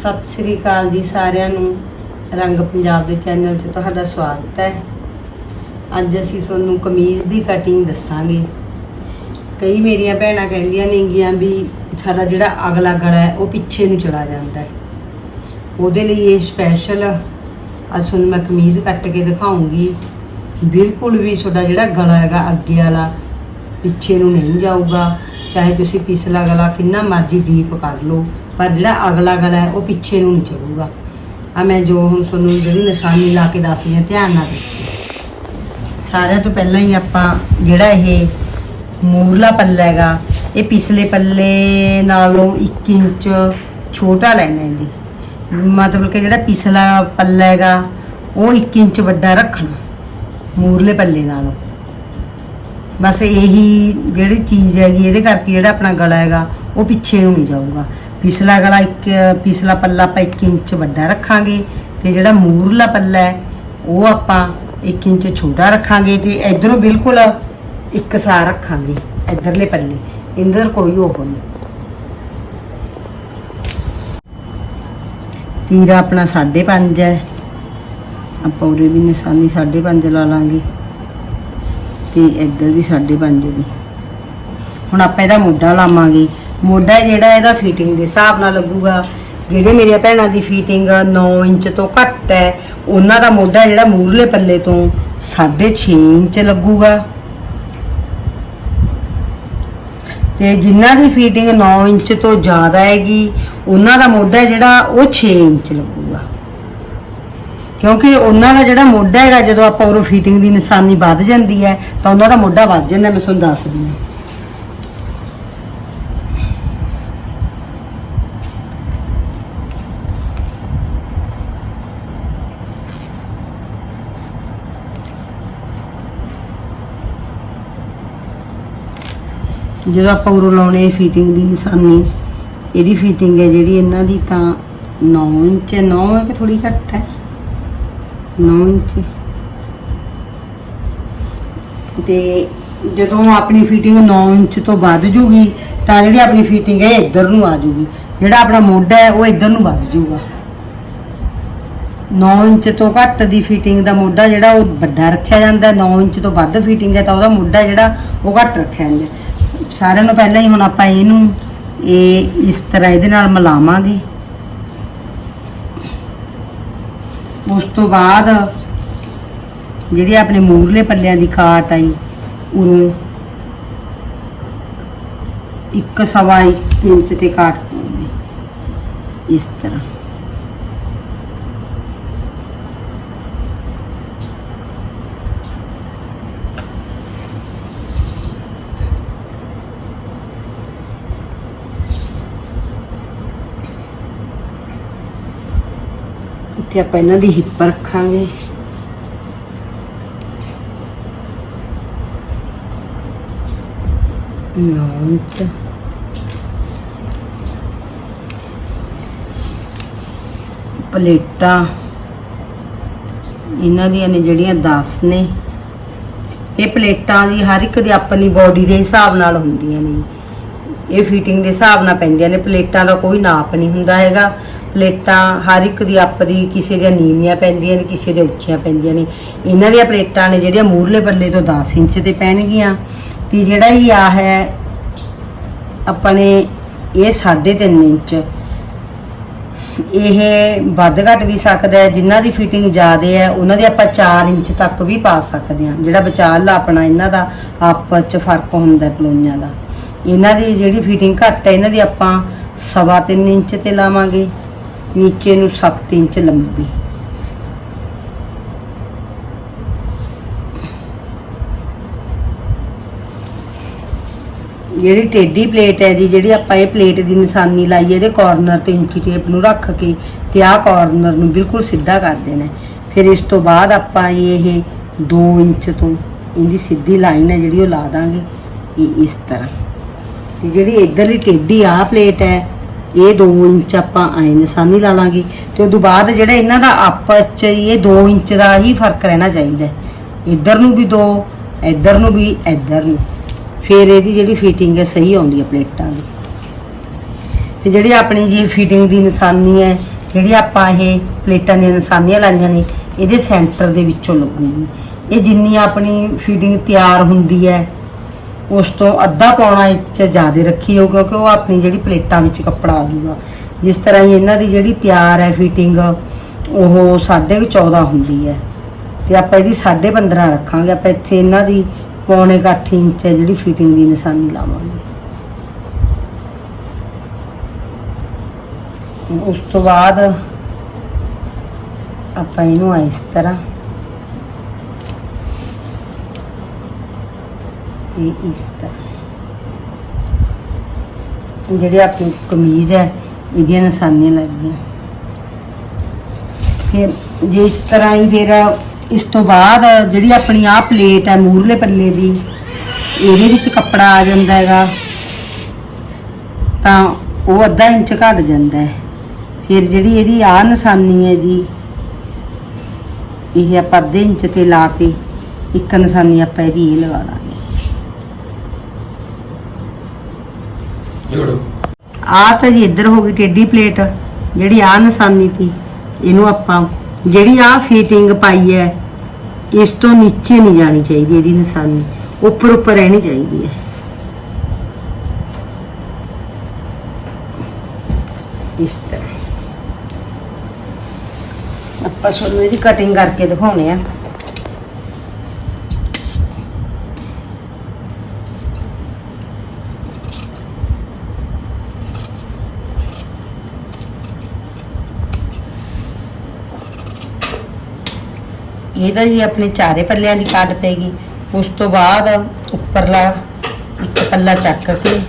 ਸਤਿ ਸ੍ਰੀ ਅਕਾਲ ਜੀ ਸਾਰਿਆਂ ਨੂੰ। ਰੰਗ ਪੰਜਾਬ ਦੇ ਚੈਨਲ 'ਤੇ ਤੁਹਾਡਾ ਸਵਾਗਤ ਹੈ। ਅੱਜ ਅਸੀਂ ਤੁਹਾਨੂੰ ਕਮੀਜ਼ ਦੀ ਕਟਿੰਗ ਦੱਸਾਂਗੇ। ਕਈ ਮੇਰੀਆਂ ਭੈਣਾਂ ਕਹਿੰਦੀਆਂ ਨੇਗੀਆਂ ਵੀ ਸਾਡਾ ਜਿਹੜਾ ਅਗਲਾ ਗਲਾ ਹੈ, ਉਹ ਪਿੱਛੇ ਨੂੰ ਚਲਾ ਜਾਂਦਾ ਹੈ। ਉਹਦੇ ਲਈ ਇਹ ਸਪੈਸ਼ਲ ਅੱਜ ਤੁਹਾਨੂੰ ਮੈਂ ਕਮੀਜ਼ ਕੱਟ ਕੇ ਦਿਖਾਉਂਗੀ। ਬਿਲਕੁਲ ਵੀ ਤੁਹਾਡਾ ਜਿਹੜਾ ਗਲਾ ਹੈਗਾ, ਅੱਗੇ ਵਾਲਾ ਪਿੱਛੇ ਨੂੰ ਨਹੀਂ ਜਾਊਗਾ। ਚਾਹੇ ਤੁਸੀਂ ਪਿਛਲਾ ਗਲਾ ਕਿੰਨਾ ਮਰਜ਼ੀ ਡੀਪ ਕਰ ਲਓ, ਪਰ ਜਿਹੜਾ ਅਗਲਾ ਗਲਾ ਹੈ, ਉਹ ਪਿੱਛੇ ਨੂੰ ਨਹੀਂ ਚੜੂਗਾ ਆ ਮੈਂ ਜੋ ਹੁਣ ਤੁਹਾਨੂੰ ਜਿਹੜੀ ਨਿਸ਼ਾਨੀ ਲਾ ਕੇ ਦੱਸਦੀ ਹਾਂ, ਧਿਆਨ ਨਾਲ ਦੇਖੋ ਸਾਰਿਆਂ ਤੋਂ ਪਹਿਲਾਂ ਹੀ ਆਪਾਂ ਜਿਹੜਾ ਇਹ ਮੂਰਲਾ ਪੱਲਾ ਹੈਗਾ, ਇਹ ਪਿਛਲੇ ਪੱਲੇ ਨਾਲੋਂ 1 ਇੰਚ ਛੋਟਾ ਲੈਣਾ ਇਹਦੀ। ਮਤਲਬ ਕਿ ਜਿਹੜਾ ਪਿਛਲਾ ਪੱਲਾ ਹੈਗਾ, ਉਹ 1 ਇੰਚ ਵੱਡਾ ਰੱਖਣਾ, ਮੂਰਲੇ ਪੱਲੇ ਨਾਲੋਂ। ਬਸ ਇਹੀ ਜਿਹੜੀ ਚੀਜ਼ ਹੈਗੀ, ਇਹਦੇ ਕਰਕੇ ਜਿਹੜਾ ਆਪਣਾ ਗਲਾ ਹੈਗਾ, ਉਹ ਪਿੱਛੇ ਨੂੰ ਨਹੀਂ ਜਾਊਗਾ। ਪਿਛਲਾ ਗਲਾ ਇੱਕ, ਪਿਛਲਾ ਪੱਲਾ ਆਪਾਂ 1 ਇੰਚ ਵੱਡਾ ਰੱਖਾਂਗੇ ਤੇ ਜਿਹੜਾ ਮੂਰਲਾ ਪੱਲਾ ਹੈ, ਉਹ ਆਪਾਂ 1 ਇੰਚ ਛੋਟਾ ਰੱਖਾਂਗੇ ਤੇ ਇਧਰੋਂ ਬਿਲਕੁਲ ਇੱਕ ਸਾਰ ਰੱਖਾਂਗੇ, ਇਧਰਲੇ ਪੱਲੇ। ਇੰਦਰ ਕੋਈ ਉਹ ਨਹੀਂ। ਤੀਰਾ ਆਪਣਾ 5.5 ਹੈ। ਆਪਾਂ ਉਰੇ ਵੀ ਨਿਸ਼ਾਨੀ 5.5 ਲਾ ਲਾਂਗੇ। ਤੇ ਇੱਧਰ ਵੀ 5.5 ਦੀ ਹੁਣ ਆਪਾਂ ਇਹਦਾ ਮੋਢਾ ਲਾਵਾਂਗੇ। ਮੋਢਾ ਜਿਹੜਾ ਇਹਦਾ ਫਿਟਿੰਗ ਦੇ ਹਿਸਾਬ ਨਾਲ ਲੱਗੂਗਾ। ਜਿਹੜੇ ਮੇਰੀਆਂ ਭੈਣਾਂ ਦੀ ਫਿਟਿੰਗ 9 ਇੰਚ ਤੋਂ ਘੱਟ ਹੈ, ਉਹਨਾਂ ਦਾ ਮੋਢਾ ਜਿਹੜਾ ਮੂਰਲੇ ਪੱਲੇ ਤੋਂ 6.5 ਇੰਚ ਲੱਗੂਗਾ। ਤੇ ਜਿਨ੍ਹਾਂ ਦੀ ਫਿਟਿੰਗ 9 ਇੰਚ ਤੋਂ ਜ਼ਿਆਦਾ ਹੈਗੀ, ਉਹਨਾਂ ਦਾ ਮੋਢਾ ਜਿਹੜਾ ਉਹ 6 ਇੰਚ ਲੱਗੂਗਾ ਕਿਉਂਕਿ ਉਹਨਾਂ ਦਾ ਜਿਹੜਾ ਮੋਢਾ ਹੈਗਾ, ਜਦੋਂ ਆਪਾਂ ਉਹ ਫੀਟਿੰਗ ਦੀ ਨਿਸ਼ਾਨੀ ਵੱਧ ਜਾਂਦੀ ਹੈ, ਤਾਂ ਉਹਨਾਂ ਦਾ ਮੋਢਾ ਵੱਧ ਜਾਂਦਾ, ਮੈਂ ਤੁਹਾਨੂੰ ਦੱਸਦੀ ਹਾਂ। ਜਦੋਂ ਆਪਾਂ ਉਰੋਂ ਲਾਉਣੇ ਫੀਟਿੰਗ ਦੀ ਨਿਸ਼ਾਨੀ, ਇਹਦੀ ਫੀਟਿੰਗ ਹੈ ਜਿਹੜੀ ਇਹਨਾਂ ਦੀ ਤਾਂ 9 ਇੰਚ 9 ਹੈ ਕਿ ਥੋੜੀ ਘੱਟ ਹੈ? 9 ਇੰਚ ਤੇ ਜਦੋਂ ਆਪਣੀ ਫਿਟਿੰਗ 9 ਇੰਚ ਤੋਂ ਵੱਧ ਜੂਗੀ, ਤਾਂ ਜਿਹੜੀ ਆਪਣੀ ਫਿਟਿੰਗ ਹੈ ਇੱਧਰ ਨੂੰ ਆ ਜੂਗੀ। ਜਿਹੜਾ ਆਪਣਾ ਮੋਢਾ ਹੈ, ਉਹ ਇੱਧਰ ਨੂੰ ਵੱਧ ਜੂਗਾ। 9 ਇੰਚ ਤੋਂ ਘੱਟ ਦੀ ਫਿਟਿੰਗ ਦਾ ਮੋਢਾ ਜਿਹੜਾ, ਉਹ ਵੱਡਾ ਰੱਖਿਆ ਜਾਂਦਾ 9 ਇੰਚ ਤੋਂ ਵੱਧ ਫਿਟਿੰਗ ਹੈ, ਤਾਂ ਉਹਦਾ ਮੋਢਾ ਜਿਹੜਾ, ਉਹ ਘੱਟ ਰੱਖਿਆ ਜਾਂਦਾ ਸਾਰਿਆਂ ਨੂੰ ਪਹਿਲਾਂ ਹੀ ਹੁਣ ਆਪਾਂ ਇਹਨੂੰ, ਇਹ ਇਸ ਤਰ੍ਹਾਂ ਇਹਦੇ ਨਾਲ ਮਿਲਾਵਾਂਗੇ। ਉਸ ਤੋਂ ਬਾਅਦ ਜਿਹੜੀ ਆਪਣੇ ਮੂਰਲੇ ਪੱਲਿਆਂ ਦੀ ਕਾਟ ਆਈ, ਉਰੋਂ ਇੱਕ ਸਵਾ ਇੱਕ ਇੰਚ ਤੇ ਕਾਟ ਪਾਉਂਦੇ। ਇਸ ਤਰ੍ਹਾਂ। ਇੱਥੇ ਆਪਾਂ ਇਹਨਾਂ ਦੀ ਹਿੱਪ ਰੱਖਾਂਗੇ। ਨੌ ਪਲੇਟਾਂ। ਇਹਨਾਂ ਦੀਆਂ ਨੇ ਜਿਹੜੀਆਂ 10 ਨੇ। ਇਹ ਪਲੇਟਾਂ ਦੀ ਹਰ ਇੱਕ ਦੀ ਆਪਣੀ ਬਾਡੀ ਦੇ ਹਿਸਾਬ ਨਾਲ ਹੁੰਦੀਆਂ ਨੇ। ਇਹ ਫਿਟਿੰਗ ਦੇ ਹਿਸਾਬ ਨਾਲ ਪੈਂਦੀਆਂ ਨੇ। ਪਲੇਟਾਂ ਦਾ ਕੋਈ ਨਾਪ ਨਹੀਂ ਹੁੰਦਾ ਹੈਗਾ। ਪਲੇਟਾਂ ਹਰ ਇੱਕ ਦੀ ਆਪਦੀ ਕਿਸੇ ਦੀਆਂ ਨੀਵੀਆਂ ਪੈਂਦੀਆਂ ਨੇ, ਕਿਸੇ ਦੇ ਉੱਚੀਆਂ ਪੈਂਦੀਆਂ ਨੇ। ਇਹਨਾਂ ਦੀਆਂ ਪਲੇਟਾਂ ਨੇ ਜਿਹੜੀਆਂ ਮੂਰਲੇ ਪੱਲੇ ਤੋਂ 10 ਇੰਚ ਤੇ ਪੈਣਗੀਆਂ। ਤੇ ਜਿਹੜਾ ਹੀ ਆ ਹੈ ਆਪਾਂ ਨੇ ਇਹ 3.5 ਇੰਚ। ਇਹ ਵੱਧ ਘੱਟ ਵੀ ਸਕਦਾ ਹੈ। ਜਿਨ੍ਹਾਂ ਦੀ ਫਿਟਿੰਗ ਜ਼ਿਆਦਾ ਹੈ, ਉਹਨਾਂ ਦੀ ਆਪਾਂ 4 ਇੰਚ ਤੱਕ ਵੀ ਪਾ ਸਕਦੇ ਹਾਂ। ਜਿਹੜਾ ਵਿਚਾਲਾ ਆਪਣਾ ਇਹਨਾਂ ਦਾ ਆਪਸ ਚ ਫ਼ਰਕ ਹੁੰਦਾ ਪਲੋਈਆਂ ਦਾ। ਇਹਨਾਂ ਦੀ ਜਿਹੜੀ ਫਿਟਿੰਗ ਘੱਟ ਹੈ, ਇਹਨਾਂ ਦੀ ਆਪਾਂ ਸਵਾ ਤਿੰਨ ਇੰਚ ਤੇ ਲਾਵਾਂਗੇ, ਨੀਚੇ ਨੂੰ 7 ਇੰਚ ਲੰਬੀ। ਜਿਹੜੀ ਟੇਢੀ ਪਲੇਟ ਹੈ ਜੀ, ਜਿਹੜੀ ਆਪਾਂ ਇਹ ਪਲੇਟ ਦੀ ਨਿਸ਼ਾਨੀ ਲਾਈ ਇਹਦੇ ਕਾਰਨਰ ਤੇ ਇੰਚੀ ਟੇਪ ਨੂੰ ਰੱਖ ਕੇ ਤੇ ਆਹ ਕਾਰਨਰ ਨੂੰ ਬਿਲਕੁਲ ਸਿੱਧਾ ਕਰ ਦੇਣਾ ਫਿਰ ਇਸ ਤੋਂ ਬਾਅਦ ਆਪਾਂ ਇਹ 2 ਇੰਚ ਤੋਂ, ਇਹਦੀ ਸਿੱਧੀ ਲਾਈਨ ਹੈ ਜਿਹੜੀ ਉਹ ਲਾ ਦਾਂਗੇ ਇਸ ਤਰ੍ਹਾਂ। ਤੇ ਜਿਹੜੀ ਇਧਰਲੀ ਟੇਢੀ ਆਹ ਪਲੇਟ ਹੈ, ਇਹ 2 ਇੰਚ ਆਪਾਂ ਐ ਨਿਸ਼ਾਨੀ ਲਾ ਲਾਂਗੇ। ਤੇ ਉਦੋਂ ਬਾਅਦ ਜਿਹੜਾ ਇਹਨਾਂ ਦਾ ਆਪਸ ਚ ਇਹ 2 ਇੰਚ ਦਾ ਹੀ ਫ਼ਰਕ ਰਹਿਣਾ ਚਾਹੀਦਾ ਹੈ। ਇੱਧਰ ਨੂੰ ਵੀ 2 ਇੱਧਰ ਨੂੰ ਵੀ ਇੱਧਰ ਨੂੰ। ਫਿਰ ਇਹਦੀ ਜਿਹੜੀ ਫਿਟਿੰਗ ਹੈ, ਸਹੀ ਆਉਂਦੀ ਹੈ ਪਲੇਟਾਂ ਦੀ। ਤੇ ਜਿਹੜੀ ਆਪਣੀ ਜੀ ਫਿਟਿੰਗ ਦੀ ਨਿਸ਼ਾਨੀ ਹੈ, ਜਿਹੜੀ ਆਪਾਂ ਇਹ ਪਲੇਟਾਂ ਦੀਆਂ ਨਿਸ਼ਾਨੀਆਂ ਲਾਈਆਂ ਨੇ, ਇਹਦੇ ਸੈਂਟਰ ਦੇ ਵਿੱਚੋਂ ਲੱਗੂਗੀ। ਇਹ ਜਿੰਨੀ ਆਪਣੀ ਫੀਡਿੰਗ ਤਿਆਰ ਹੁੰਦੀ ਹੈ ਉਸ ਤੋਂ ਅੱਧਾ ਪੌਣਾ ਇੰਚ ਜ਼ਿਆਦਾ ਰੱਖੀ ਹੋ ਕਿਉਂਕਿ ਉਹ ਆਪਣੀ ਜਿਹੜੀ ਪਲੇਟਾਂ ਵਿੱਚ ਕੱਪੜਾ ਆ ਜੂਗਾ। ਜਿਸ ਤਰ੍ਹਾਂ ਹੀ ਇਹਨਾਂ ਦੀ ਜਿਹੜੀ ਤਿਆਰ ਹੈ ਫਿਟਿੰਗ ਉਹ 14.5 ਹੁੰਦੀ ਹੈ। ਤੇ ਆਪਾਂ ਇਹਦੀ 15.5 ਰੱਖਾਂਗੇ। ਆਪਾਂ ਇੱਥੇ ਇਹਨਾਂ ਦੀ ਪੌਣੇ ਕੁ ਅੱਠ ਇੰਚ ਹੈ ਜਿਹੜੀ ਫਿਟਿੰਗ ਦੀ ਨਿਸ਼ਾਨੀ ਲਾਵਾਂਗੇ। ਉਸ ਤੋਂ ਬਾਅਦ ਆਪਾਂ ਇਹਨੂੰ ਇਸ ਤਰ੍ਹਾਂ ਤੇ ਇਸ ਤਰ੍ਹਾਂ। ਜਿਹੜੇ ਆਪਣੀ ਕਮੀਜ਼ ਹੈ, ਇਹਦੀਆਂ ਨਿਸ਼ਾਨੀਆਂ ਲੱਗੀਆਂ ਫਿਰ ਜੇ ਇਸ ਤਰ੍ਹਾਂ ਹੀ ਫਿਰ ਇਸ ਤੋਂ ਬਾਅਦ ਜਿਹੜੀ ਆਪਣੀ ਆਹ ਪਲੇਟ ਹੈ ਮੂਰਲੇ ਪੱਲੇ ਦੀ, ਇਹਦੇ ਵਿੱਚ ਕੱਪੜਾ ਆ ਜਾਂਦਾ ਹੈਗਾ। ਤਾਂ ਉਹ ਅੱਧਾ ਇੰਚ ਘਟ ਜਾਂਦਾ ਹੈ। ਫਿਰ ਜਿਹੜੀ ਇਹਦੀ ਆਹ ਨਿਸ਼ਾਨੀ ਹੈ ਜੀ, ਇਹ ਆਪਾਂ ਅੱਧੇ ਇੰਚ ਤੇ ਲਾ ਕੇ ਇੱਕ ਨਿਸ਼ਾਨੀ ਆਪਾਂ ਇਹਦੀ ਇਹ ਲਗਾ ਦਾਂਗੇ। ਜੋੜੋ। ਆ ਤਾਂ ਜੀ ਇੱਧਰ ਹੋ ਗਈ ਟੇਢੀ ਪਲੇਟ, ਜਿਹੜੀ ਆ ਨਿਸ਼ਾਨੀ ਤੀ ਇਹਨੂੰ ਆਪਾਂ, ਜਿਹੜੀ ਆ ਫੀਟਿੰਗ ਪਾਈ ਹੈ, ਇਸ ਤੋਂ ਨੀਚੇ ਨਹੀਂ ਜਾਣੀ ਚਾਹੀਦੀ ਇਹਦੀ ਨਿਸ਼ਾਨੀ, ਉੱਪਰ ਉੱਪਰ ਰਹਿਣੀ ਚਾਹੀਦੀ ਹੈ। ਇਸ ਤਰ੍ਹਾਂ। ਆਪਾਂ ਤੁਹਾਨੂੰ ਇਹਦੀ ਕਟਿੰਗ ਕਰਕੇ ਦਿਖਾਉਣੇ ਆ। ਇਹਦਾ ਜੀ ਆਪਣੇ ਚਾਰੇ ਪੱਲਿਆਂ ਦੀ ਕਾਟ ਪੈਗੀ ਉਸ ਤੋਂ ਬਾਅਦ ਉੱਪਰਲਾ ਇੱਕ ਪੱਲਾ ਚੱਕ ਕੇ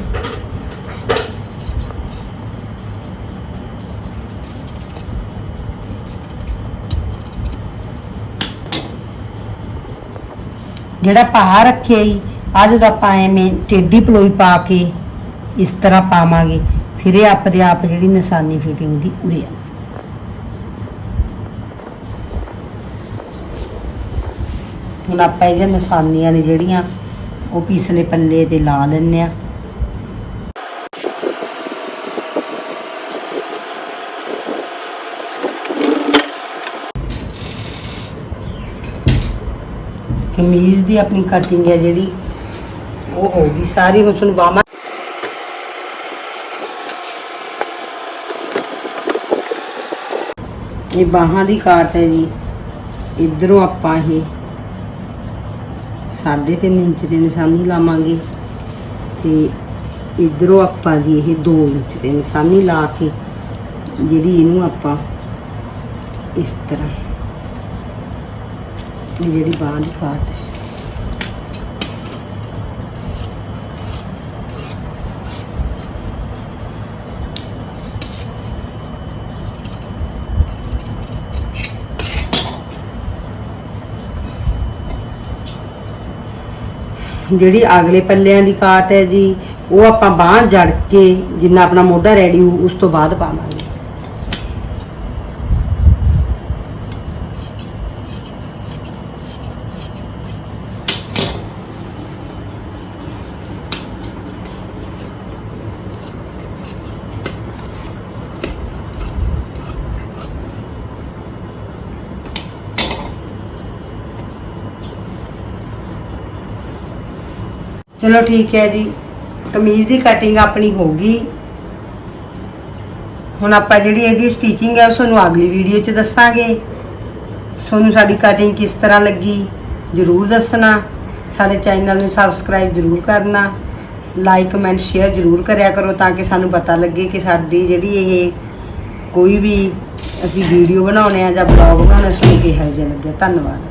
ਜਿਹੜਾ ਪਾ ਰੱਖਿਆ ਜੀ ਆ ਜਦੋਂ ਆਪਾਂ ਐਵੇਂ ਟੇਢੀ ਪਲੋਈ ਪਾ ਕੇ ਇਸ ਤਰ੍ਹਾਂ ਪਾਵਾਂਗੇ, ਫਿਰ ਇਹ ਆਪਦੇ ਆਪ ਜਿਹੜੀ ਨਿਸ਼ਾਨੀ ਫਿਟਿੰਗ ਦੀ ਉਰੇ ਆ। ਹੁਣ ਆਪਾਂ ਇਹਦੀਆਂ ਨਿਸ਼ਾਨੀਆਂ ਨੇ ਜਿਹੜੀਆਂ, ਉਹ ਪੀਸਲੇ ਪੱਲੇ ਤੇ ਲਾ ਲੈਣੇ ਆ ਕਮੀਜ਼ ਦੀ ਆਪਣੀ ਕਟਿੰਗ ਹੈ ਜਿਹੜੀ, ਉਹ ਹੋ ਗਈ। ਸਾਰੀ ਹੁਣ ਤੁਹਾਨੂੰ ਬਾਹਾਂ ਇਹ ਬਾਹਾਂ ਦੀ ਕਾਟ ਹੈ ਜੀ। ਇਧਰੋਂ ਆਪਾਂ ਇਹ ਸਾਢੇ ਤਿੰਨ ਇੰਚ ਦੇ ਨਿਸ਼ਾਨੀ ਲਾਵਾਂਗੇ ਤੇ ਇਧਰੋਂ ਆਪਾਂ ਜੀ ਇਹ 2 ਇੰਚ ਦੇ ਨਿਸ਼ਾਨੀ ਲਾ ਕੇ ਜਿਹੜੀ ਇਹਨੂੰ ਆਪਾਂ ਇਸ ਤਰ੍ਹਾਂ ਇਹ ਜਿਹੜੀ ਬਾਂਹ ਦੀ ਕਾਟ ਹੈ। ਜਿਹੜੀ ਅਗਲੇ ਪੱਲਿਆਂ ਦੀ ਕਾਟ ਹੈ ਜੀ, ਉਹ ਆਪਾਂ ਬਾਂਹ ਜੜ ਕੇ ਜਿੰਨਾ ਆਪਣਾ ਮੋਢਾ ਰੈਡੀ ਹੋ ਉਸ ਤੋਂ ਬਾਅਦ ਪਾਵਾਂਗੇ। ਚਲੋ ਠੀਕ ਹੈ ਜੀ, ਕਮੀਜ਼ ਦੀ ਕਟਿੰਗ ਆਪਣੀ ਹੋ ਗਈ। ਹੁਣ ਆਪਾਂ ਜਿਹੜੀ ਇਹਦੀ ਸਟਿਚਿੰਗ ਹੈ, ਉਹ ਤੁਹਾਨੂੰ ਅਗਲੀ ਵੀਡੀਓ 'ਚ ਦੱਸਾਂਗੇ। ਤੁਹਾਨੂੰ ਸਾਡੀ ਕਟਿੰਗ ਕਿਸ ਤਰ੍ਹਾਂ ਲੱਗੀ, ਜਰੂਰ ਦੱਸਣਾ। ਸਾਡੇ ਚੈਨਲ ਨੂੰ ਸਬਸਕ੍ਰਾਈਬ ਜਰੂਰ ਕਰਨਾ। ਲਾਈਕ ਕਮੈਂਟ ਸ਼ੇਅਰ ਜਰੂਰ ਕਰਿਆ ਕਰੋ ਤਾਂ ਕਿ ਸਾਨੂੰ ਪਤਾ ਲੱਗੇ ਕਿ ਸਾਡੀ ਜਿਹੜੀ ਇਹ ਕੋਈ ਵੀ ਅਸੀਂ ਵੀਡੀਓ ਬਣਾਉਣੇ ਆ ਜਾਂ ਬਲੌਗ ਬਣਾਉਣਾ ਤੁਹਾਨੂੰ ਕਿਹੋ ਜਿਹਾ ਲੱਗਿਆ ਧੰਨਵਾਦ।